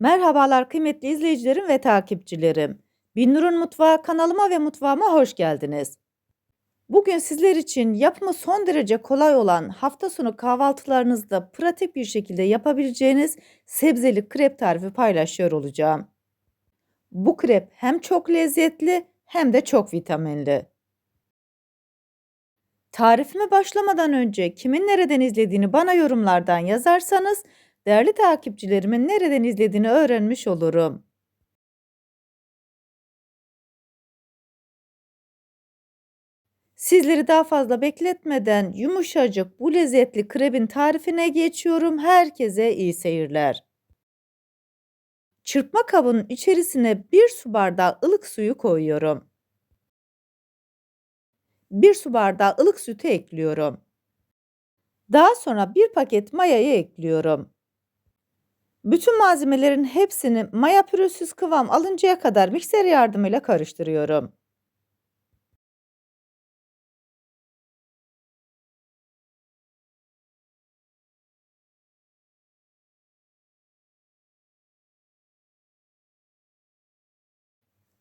Merhabalar kıymetli izleyicilerim ve takipçilerim. Binnur'un Mutfağı kanalıma ve mutfağıma hoş geldiniz. Bugün sizler için yapımı son derece kolay olan hafta sonu kahvaltılarınızda pratik bir şekilde yapabileceğiniz sebzeli krep tarifi paylaşıyor olacağım. Bu krep hem çok lezzetli hem de çok vitaminli. Tarifime başlamadan önce kimin nereden izlediğini bana yorumlardan yazarsanız değerli takipçilerimin nereden izlediğini öğrenmiş olurum. Sizleri daha fazla bekletmeden yumuşacık bu lezzetli krebin tarifine geçiyorum. Herkese iyi seyirler. Çırpma kabının içerisine bir su bardağı ılık suyu koyuyorum. Bir su bardağı ılık sütü ekliyorum. Daha sonra bir paket mayayı ekliyorum. Bütün malzemelerin hepsini maya pürüzsüz kıvam alıncaya kadar mikser yardımıyla karıştırıyorum.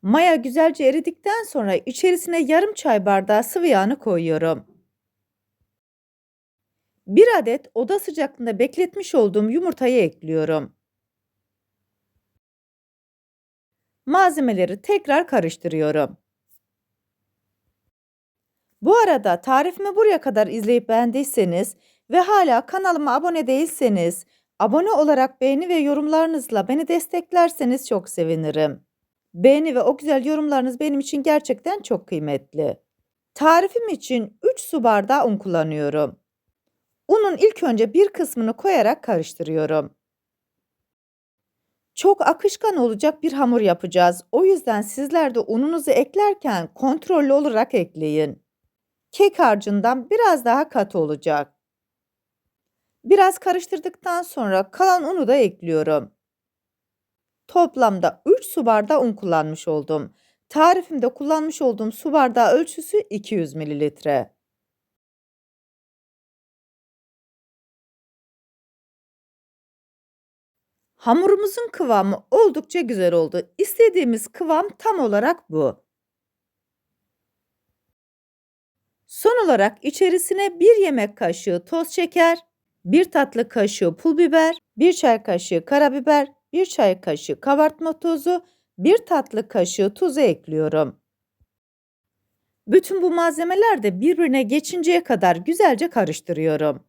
Maya güzelce eridikten sonra içerisine yarım çay bardağı sıvı yağını koyuyorum. Bir adet oda sıcaklığında bekletmiş olduğum yumurtayı ekliyorum. Malzemeleri tekrar karıştırıyorum. Bu arada tarifimi buraya kadar izleyip beğendiyseniz ve hala kanalıma abone değilseniz abone olarak beğeni ve yorumlarınızla beni desteklerseniz çok sevinirim. Beğeni ve o güzel yorumlarınız benim için gerçekten çok kıymetli. Tarifim için 3 su bardağı un kullanıyorum. Unun ilk önce bir kısmını koyarak karıştırıyorum. Çok akışkan olacak bir hamur yapacağız. O yüzden sizler de ununuzu eklerken kontrollü olarak ekleyin. Kek harcından biraz daha katı olacak. Biraz karıştırdıktan sonra kalan unu da ekliyorum. Toplamda 3 su bardağı un kullanmış oldum. Tarifimde kullanmış olduğum su bardağı ölçüsü 200 mililitre. Hamurumuzun kıvamı oldukça güzel oldu. İstediğimiz kıvam tam olarak bu. Son olarak içerisine 1 yemek kaşığı toz şeker, 1 tatlı kaşığı pul biber, 1 çay kaşığı karabiber, 1 çay kaşığı kabartma tozu, 1 tatlı kaşığı tuzu ekliyorum. Bütün bu malzemeler de birbirine geçinceye kadar güzelce karıştırıyorum.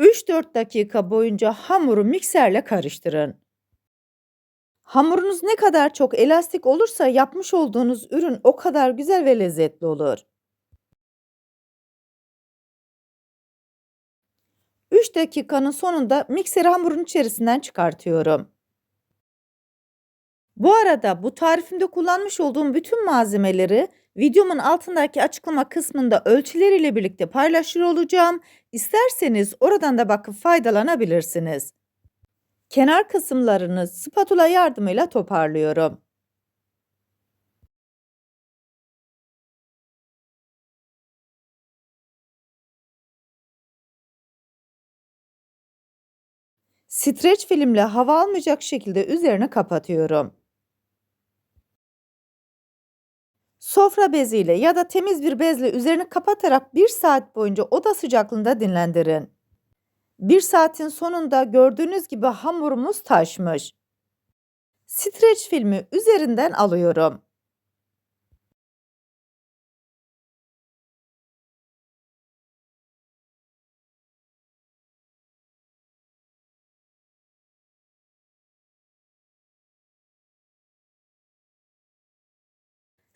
3-4 dakika boyunca hamuru mikserle karıştırın. Hamurunuz ne kadar çok elastik olursa yapmış olduğunuz ürün o kadar güzel ve lezzetli olur. 3 dakikanın sonunda mikseri hamurun içerisinden çıkartıyorum. Bu arada bu tarifimde kullanmış olduğum bütün malzemeleri videomun altındaki açıklama kısmında ölçüleriyle birlikte paylaşır olacağım. İsterseniz oradan da bakıp faydalanabilirsiniz. Kenar kısımlarını spatula yardımıyla toparlıyorum. Streç filmle hava almayacak şekilde üzerini kapatıyorum. Sofra beziyle ya da temiz bir bezle üzerini kapatarak 1 saat boyunca oda sıcaklığında dinlendirin. 1 saatin sonunda gördüğünüz gibi hamurumuz taşmış. Streç filmi üzerinden alıyorum.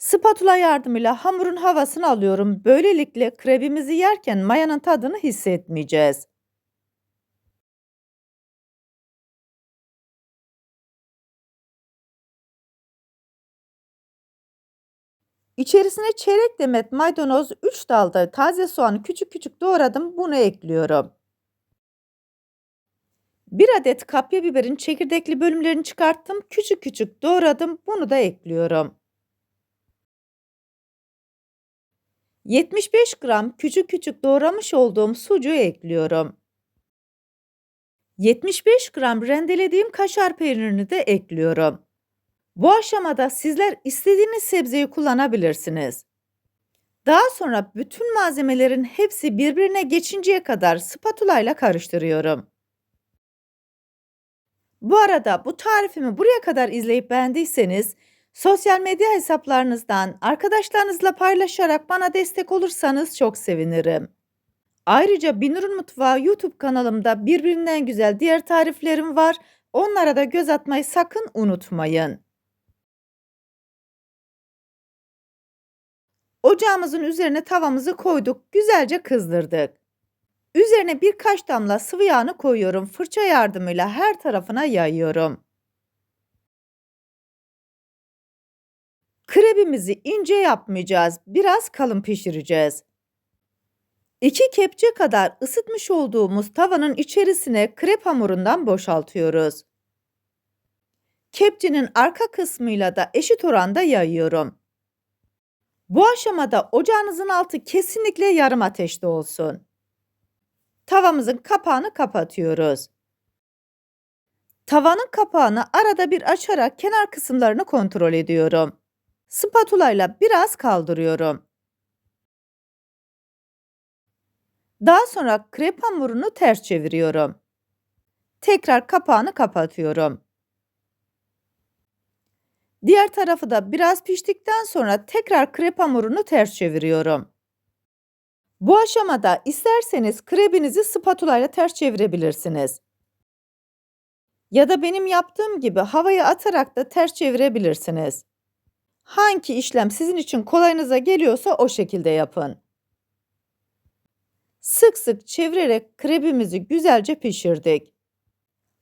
Spatula yardımıyla hamurun havasını alıyorum. Böylelikle krebimizi yerken mayanın tadını hissetmeyeceğiz. İçerisine çeyrek demet maydanoz, 3 dalda taze soğanı küçük küçük doğradım. Bunu ekliyorum. 1 adet kapya biberin çekirdekli bölümlerini çıkarttım. Küçük küçük doğradım. Bunu da ekliyorum. 75 gram küçük küçük doğramış olduğum sucuğu ekliyorum. 75 gram rendelediğim kaşar peynirini de ekliyorum. Bu aşamada sizler istediğiniz sebzeyi kullanabilirsiniz. Daha sonra bütün malzemelerin hepsi birbirine geçinceye kadar spatula ile karıştırıyorum. Bu arada bu tarifimi buraya kadar izleyip beğendiyseniz sosyal medya hesaplarınızdan arkadaşlarınızla paylaşarak bana destek olursanız çok sevinirim. Ayrıca Binur'un Mutfağı YouTube kanalımda birbirinden güzel diğer tariflerim var. Onlara da göz atmayı sakın unutmayın. Ocağımızın üzerine tavamızı koyduk, güzelce kızdırdık. Üzerine birkaç damla sıvı yağını koyuyorum. Fırça yardımıyla her tarafına yayıyorum. Krebimizi ince yapmayacağız. Biraz kalın pişireceğiz. 2 kepçe kadar ısıtmış olduğumuz tavanın içerisine krep hamurundan boşaltıyoruz. Kepçenin arka kısmıyla da eşit oranda yayıyorum. Bu aşamada ocağınızın altı kesinlikle yarım ateşte olsun. Tavamızın kapağını kapatıyoruz. Tavanın kapağını arada bir açarak kenar kısımlarını kontrol ediyorum. Spatula ile biraz kaldırıyorum. Daha sonra krep hamurunu ters çeviriyorum. Tekrar kapağını kapatıyorum. Diğer tarafı da biraz piştikten sonra tekrar krep hamurunu ters çeviriyorum. Bu aşamada isterseniz krebinizi spatula ile ters çevirebilirsiniz. Ya da benim yaptığım gibi havaya atarak da ters çevirebilirsiniz. Hangi işlem sizin için kolayınıza geliyorsa o şekilde yapın. Sık sık çevirerek krebimizi güzelce pişirdik.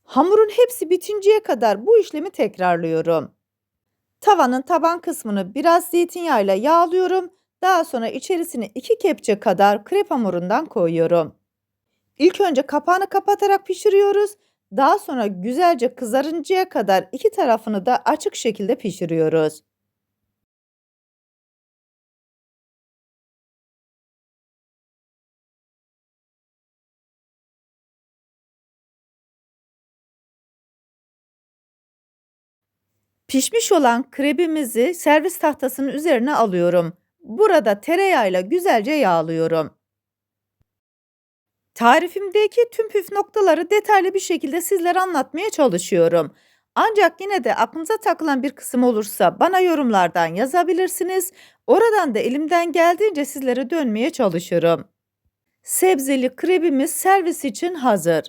Hamurun hepsi bitinceye kadar bu işlemi tekrarlıyorum. Tavanın taban kısmını biraz zeytinyağıyla yağlıyorum. Daha sonra içerisine 2 kepçe kadar krep hamurundan koyuyorum. İlk önce kapağını kapatarak pişiriyoruz. Daha sonra güzelce kızarıncaya kadar iki tarafını da açık şekilde pişiriyoruz. Pişmiş olan krebimizi servis tahtasının üzerine alıyorum. Burada tereyağıyla güzelce yağlıyorum. Tarifimdeki tüm püf noktaları detaylı bir şekilde sizlere anlatmaya çalışıyorum. Ancak yine de aklınıza takılan bir kısım olursa bana yorumlardan yazabilirsiniz. Oradan da elimden geldiğince sizlere dönmeye çalışırım. Sebzeli krebimiz servis için hazır.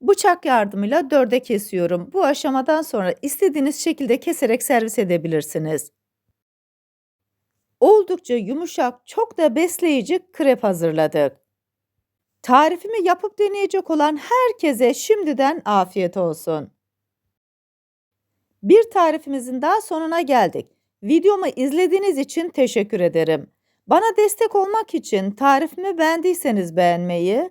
Bıçak yardımıyla dörde kesiyorum. Bu aşamadan sonra istediğiniz şekilde keserek servis edebilirsiniz. Oldukça yumuşak, çok da besleyici krep hazırladık. Tarifimi yapıp deneyecek olan herkese şimdiden afiyet olsun. Bir tarifimizin daha sonuna geldik. Videomu izlediğiniz için teşekkür ederim. Bana destek olmak için tarifimi beğendiyseniz beğenmeyi,